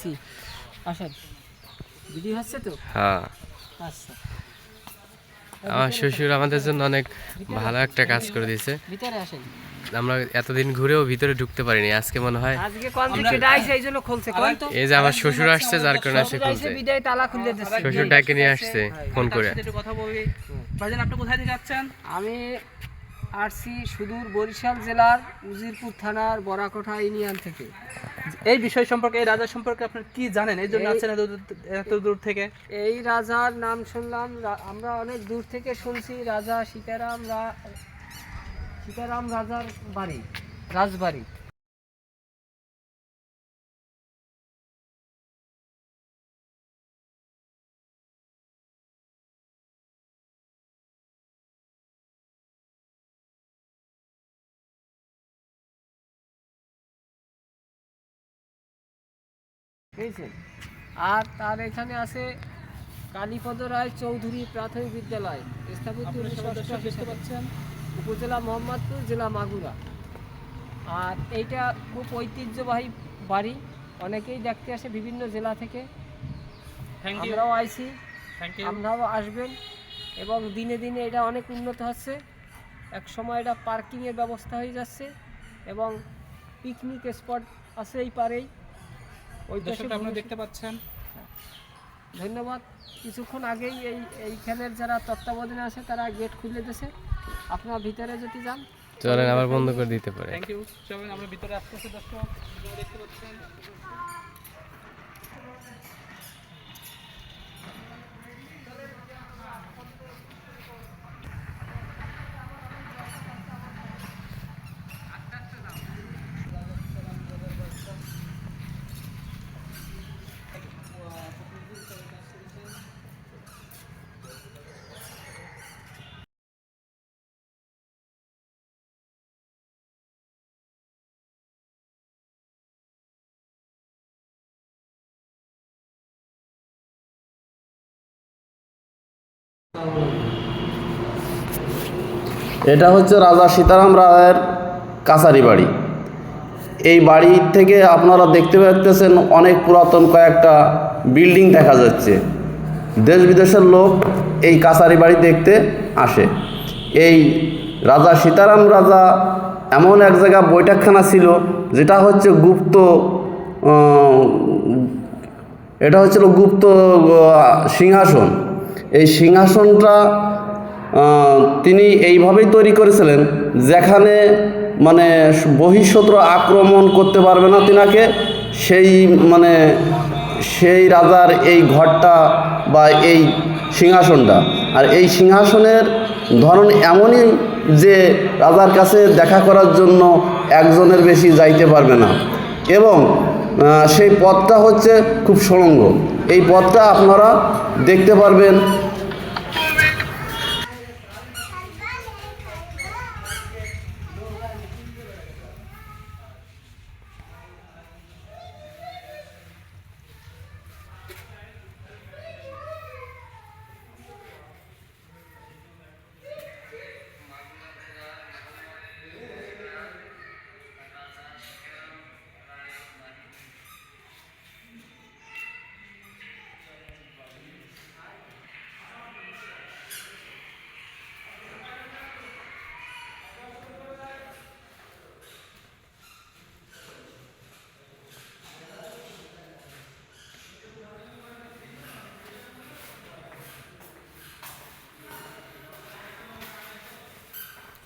জি, আসেন। ভিডিও হচ্ছে তো? হ্যাঁ। আচ্ছা। আমার শ্বশুর আমাদের জন্য অনেক ভালো একটা কাজ করে দিয়েছে। ভিতরে আসেন। আমরা এতদিন ঘুরেও ভিতরে ঢুকতে পারিনি আজকে মনে হয় এই জন্য খুলছে। কোন তো এই যে আমার শ্বশুর আসছে যার কারণে সে শ্বশুর আইছে খুলছে। শ্বশুর ডাকে নিয়ে আসছে ফোন করে। একটু কথা বলি ভাইজান আপনি কোথায় থেকে যাচ্ছেন? আমি আসছি সুদূর বরিশাল জেলার উজিরপুর থানার বরাকোঠা ইউনিয়ন থেকে। এই বিষয় সম্পর্কে এই রাজা সম্পর্কে আপনি কি জানেন? এই জন্য আছেন এত দূর- থেকে। এই রাজার নাম শুনলাম আমরা অনেক দূর থেকে শুনছি রাজা সীতারাম রা- সীতারাম রাজার বাড়ি রাজবাড়ি। বুঝছেন আর তার এখানে আছে কালীপদ রায় চৌধুরী প্রাথমিক বিদ্যালয় স্থাপিত উপজেলা মোহাম্মদপুর জেলা মাগুরা। আর এইটা খুব ঐতিহ্যবাহী বাড়ি অনেকেই দেখতে আসে বিভিন্ন জেলা থেকে। আমরাও আইছি। থ্যাংক আমরাও আসবেন এবং দিনে দিনে এটা অনেক উন্নত হচ্ছে। এক সময় এটা পার্কিংয়ের ব্যবস্থা হয়ে যাচ্ছে এবং পিকনিক স্পট আছে এই পারেই। ওই দর্শকটা আপনি দেখতে পাচ্ছেন। ধন্যবাদ। কিছুক্ষণ আগেই এই এইখানের যারা তত্ত্বাবধানে আছে তারা গেট খুলে দিয়েছে। আপনারা ভিতরে যদি যান চলেন আবার বন্ধ করে দিতে পারে। থ্যাংক ইউ চলেন আমরা ভিতরে আসতেছি দর্শক। দেখতে পাচ্ছেন। এটা হচ্ছে রাজা সীতারাম রায়ের কাছারি বাড়ি। এই বাড়ি থেকে আপনারা দেখতে পাচ্ছেন অনেক পুরাতন কয়েকটা বিল্ডিং দেখা যাচ্ছে। দেশ বিদেশের লোক এই কাছারি বাড়ি দেখতে আসে। এই রাজা সীতারাম রাজা এমন এক জায়গা বৈঠকখানা ছিল, যেটা হচ্ছে গুপ্ত এটা হচ্ছিল গুপ্ত সিংহাসন। এই সিংহাসনটা তিনি এইভাবেই তৈরি করেছিলেন, যেখানে মানে বহিঃশত্রু আক্রমণ করতে পারবে না তিনাকে, সেই মানে সেই রাজার এই ঘরটা বা এই সিংহাসনটা। আর এই সিংহাসনের ধরন এমনই যে রাজার কাছে দেখা করার জন্য একজনের বেশি যাইতে পারবে না। এবং সেই পথটা হচ্ছে খুব সুড়ঙ্গ। এই পথটা আপনারা দেখতে পারবেন।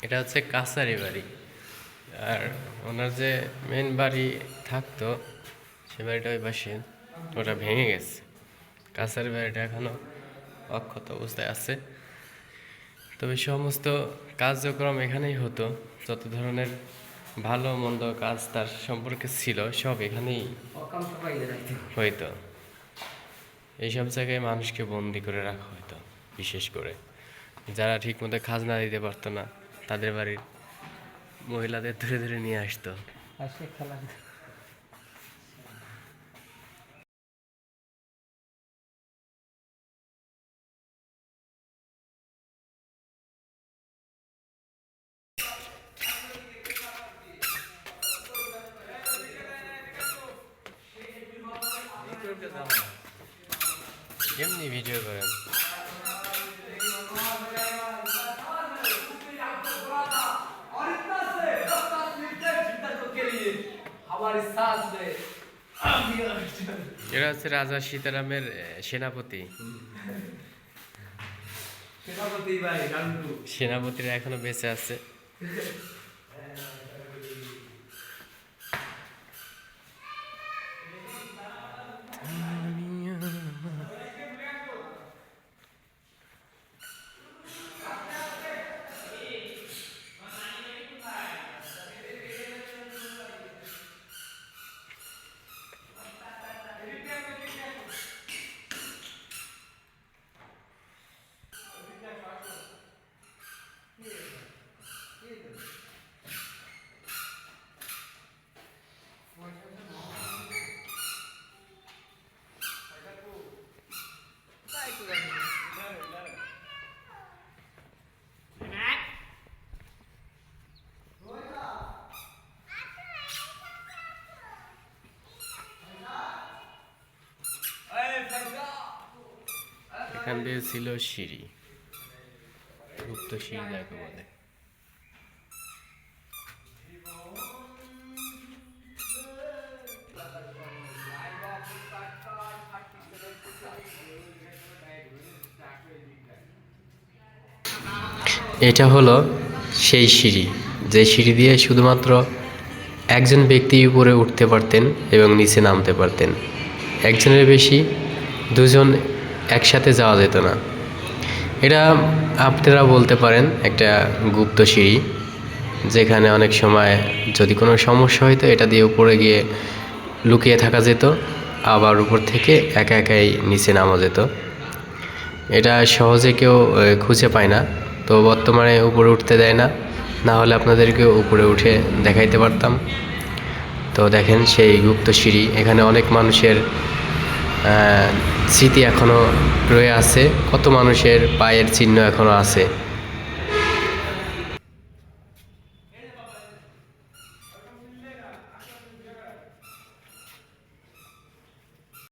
এটা হচ্ছে কাছারি বাড়ি। আর ওনার যে মেন বাড়ি থাকতো, সে বাড়িটা ওই পাশে, ওটা ভেঙে গেছে। কাছারি বাড়িটা এখনও অক্ষত অবস্থায় আছে। তবে সমস্ত কার্যক্রম এখানেই হতো। যত ধরনের ভালো মন্দ কাজ তার সম্পর্কে ছিল, সব এখানেই হইতো। এইসব জায়গায় মানুষকে বন্দি করে রাখা হতো বিশেষ করে। যারা ঠিকমতো খাজনা দিতে পারতো না তাদের বাড়ির মহিলাদের ধরে ধরে নিয়ে আসতো। আসে খেলা। ভিডিও করেন? এরা হচ্ছে রাজা সীতারামের সেনাপতি। সেনাপতি ভাই সেনাপতিরা এখনও বেঁচে আছে। এখান দিয়ে ছিল সিঁড়ি। গুপ্ত সিঁড়ি যাকে বলে। এটা হলো সেই সিঁড়ি। যে সিঁড়ি দিয়ে শুধুমাত্র একজন ব্যক্তি উপরে উঠতে পারতেন এবং নিচে নামতে পারতেন। একজনের বেশি, দুজন একসাথে যাওয়া যেত না। এটা আপনারা বলতে পারেন একটা গুপ্ত সিঁড়ি, যেখানে অনেক সময় যদি কোনো সমস্যা হতো এটা দিয়ে উপরে গিয়ে লুকিয়ে থাকা যেত, আবার উপর থেকে একা একাই নিচে নামা যেত। এটা সহজে কেউ খুঁজে পায় না। তো বর্তমানে উপরে উঠতে দেয় না। না হলে আপনাদেরকে উপরে উঠে দেখাইতে পারতাম। তো দেখেন সেই গুপ্ত সিঁড়ি, এখানে অনেক মানুষের স্মৃতি এখনও রয়ে আছে। কত মানুষের পায়ের চিহ্ন এখনও আছে।